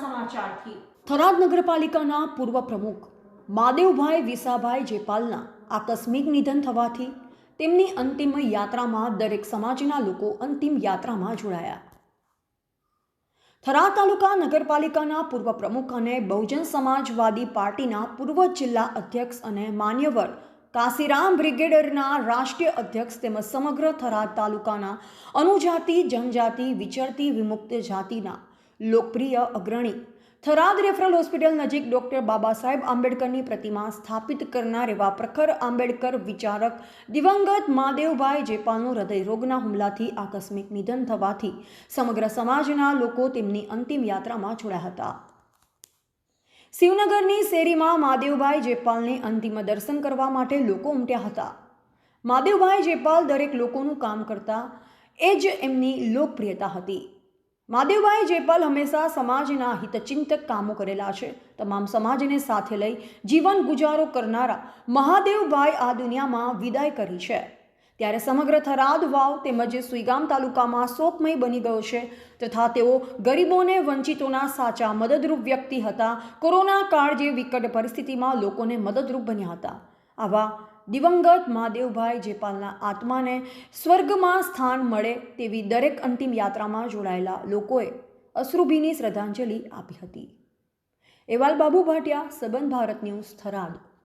સમાચારથી. થરાદ નગરપાલિકાના પૂર્વ પ્રમુખ માદેવભાઈ વિસાભાઈ જેપાલના આકસ્મિક નિધન થવાથી તેમની અંતિમ યાત્રામાં દરેક સમાજના લોકો અંતિમ યાત્રામાં જોડાયા. થરાદ તાલુકા નગરપાલિકાના પૂર્વ પ્રમુખ અને બહુજન સમાજવાદી પાર્ટીના પૂર્વ જિલ્લા અધ્યક્ષ અને માન્યવર કાશીરામ બ્રિગેડરના રાષ્ટ્રીય અધ્યક્ષ તેમજ સમગ્ર થરાદ તાલુકાના અનુજાતિ, જનજાતિ, વિચરતી, વિમુક્ત જાતિના લોકપ્રિય અગ્રણી. થરાદ રેફરલ હોસ્પિટલ નજીક ડૉક્ટર બાબા સાહેબ આંબેડકરની પ્રતિમા સ્થાપિત કરનાર એવા પ્રખર આંબેડકર વિચારક દિવંગત મહાદેવભાઈ જેપાલનું હૃદયરોગના હુમલાથી આકસ્મિક નિધન થવાથી સમગ્ર સમાજના લોકો તેમની અંતિમ યાત્રામાં જોડાયા હતા. શિવનગરની શેરીમાં મહાદેવભાઈ જેપાલને અંતિમ દર્શન કરવા માટે લોકો ઉમટ્યા હતા. મહાદેવભાઈ જેપાલ દરેક લોકોનું કામ કરતા એ જ એમની લોકપ્રિયતા હતી. મહાદેવભાઈ જેપલ હંમેશા સમાજના હિતચિંતક કામો કરેલા છે. તમામ સમાજને સાથે લઈ જીવન ગુજારો કરનારા મહાદેવભાઈ આ દુનિયામાં વિદાય કરી છે. ત્યારે સમગ્ર થરાદ વાવ તેમજ સુઈગામ તાલુકામાં શોકમય બની ગયો છે તથા તેઓ ગરીબોને વંચિતોના સાચા મદદરૂપ વ્યક્તિ હતા. કોરોના કાળ જે વિકટ પરિસ્થિતિમાં લોકોને મદદરૂપ બન્યા હતા. આવા દિવંગત મહાદેવભાઈ જેપાલના આત્માને સ્વર્ગમાં સ્થાન મળે તેવી દરેક અંતિમ યાત્રામાં જોડાયેલા લોકોએ અશ્રુભીની શ્રદ્ધાંજલિ આપી હતી. એવાલ બાબુ ભાટિયા સંબંધ ભારત ન્યૂઝ થરાદ.